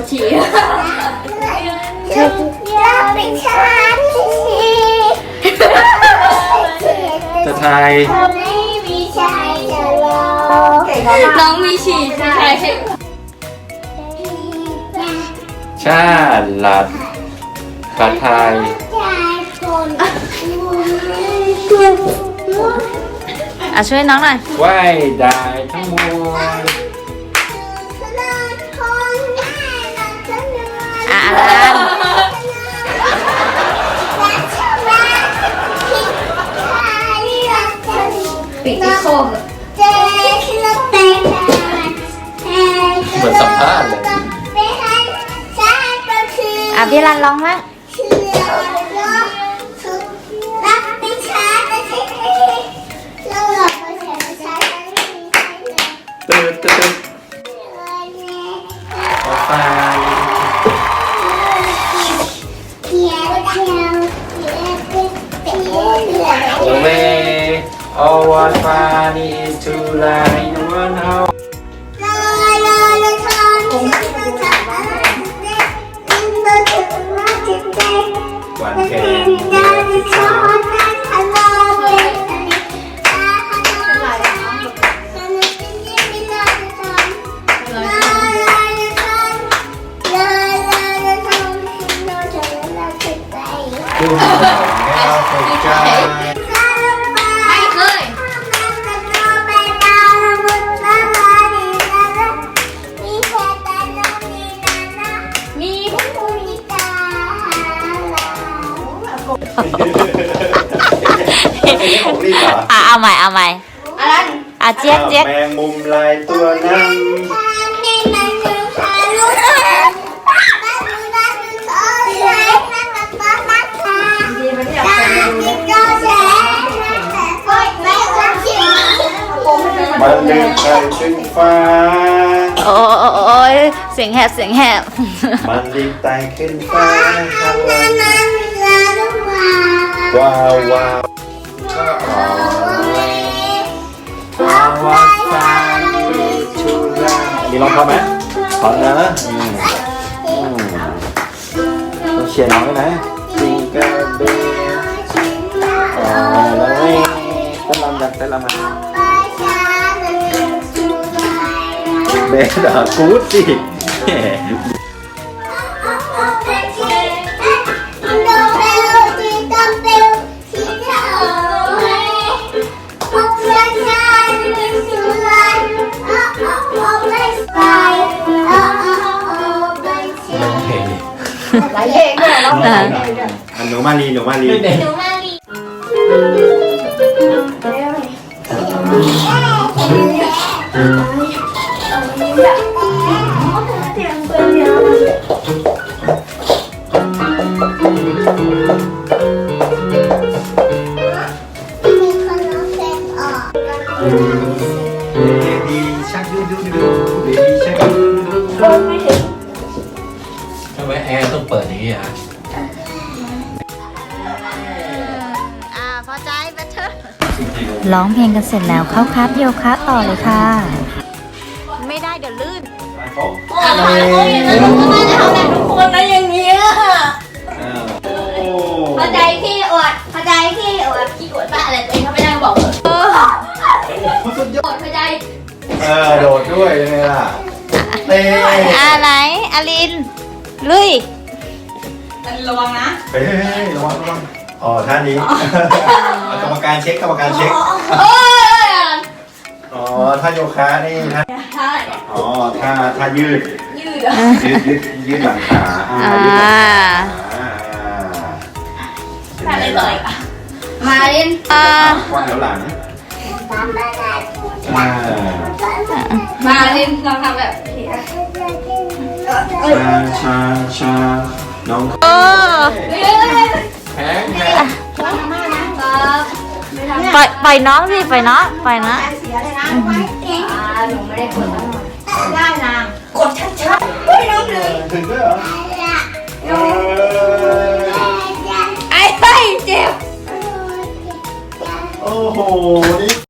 จะเชีจะทายไม่มีชายจะรอน้องมีฉี่ใช่ไหมชาลัดผัดไทยอะช่วยน้องหน่อยไหวได้ทั้งหมด ปิดที่โคมเจ๊คือรถแต่เหมือนสัมภาษณ์เลยไม่ให้ใช่ก็คืออะพี่รันร้องมั้งเชื่อรักสุดรักไม่ช้าแต่ใช่เราหลอกไม่ใช่ไม่ใช่ไม่ใช่ตึ๊ดตึ๊ด all what fun is to lie in one house ลาลาลาทอนฉันมาจากอะไรเนี่ยอินโดถึงมาถึงใจวันมันแค่เป็นดาวที่ทอนนั้นฮัลโหลเป็นอะไรอ่าฮัลโหลมันเป็นยิ่งไม่ลาทอนลาลาลาทอนลาลาลาทอนอินโดถึงมาถึงใจดูหอมให้เราตกใจ ของรีบเหรออะเอาใหม่เอาใหม่อะเจี๊ยกเจี๊ยกแมงมุมลายตัวนั้นมันเดินไปขึ้นฟ้า โอ้โอ้โอ้ยเสียงแหบเสียงแหบมันรีบไต่ขึ้นฟ้าข้างบน ว้าวว้าวาวาชูรามีร้องพอไหมพอนะอืมอืมต้องเชียร์น้องด้วยนะจิงเกิลเบลอ๋อแล้วเว้ยเต้นรำกันเต้นรำกันเบสเหรอกูดสิ อะอันหนูมาลีหนูมาลีเบบี้ชักดูดูดูเบบี้ชักดูยูทำไมแอร์ต้องเปิดอย่างนี้อะ อะพอใจเบเทอร์ร้องเพลงกันเสร็จแล้วเข้าคลาสโยคะต่อเลยค่ะ ไม่ได้เดี๋ยวลื่นอะไรคนนะอย่างนี้พอใจที่อวดพอใจที่อวดขี้อวดบ้าอะไรตัวเองเขาไม่ได้บอกเลยสุดยอดพอใจเออโดดด้วยยังไงล่ะเต้อะไหนอลินลุยระวังนะเฮ้ยระวังระวัง อ๋อท่านี้เอากรรมการเช็คกรรมการเช็คโอ้ยอ๋อท่าโยคะนี่ท่าใช่อ๋อท่าท่ายืด ยืดอะยืดยืดยืดหลังขาอ่าอ่ายืดหลังขาอ่าใช่เลยเลยอะมาลินอ่าวางแถวหลังอ่ามาลินลองทำแบบนี้ชาชาชาน้องโอ้แข็งแข็ง ปล่อยปล่อยน้องสิปล่อยน้องปล่อยนะเสียเลยนะหนูไม่ได้กดได้นะกดชัดๆเฮ้ยน้องลืมถึง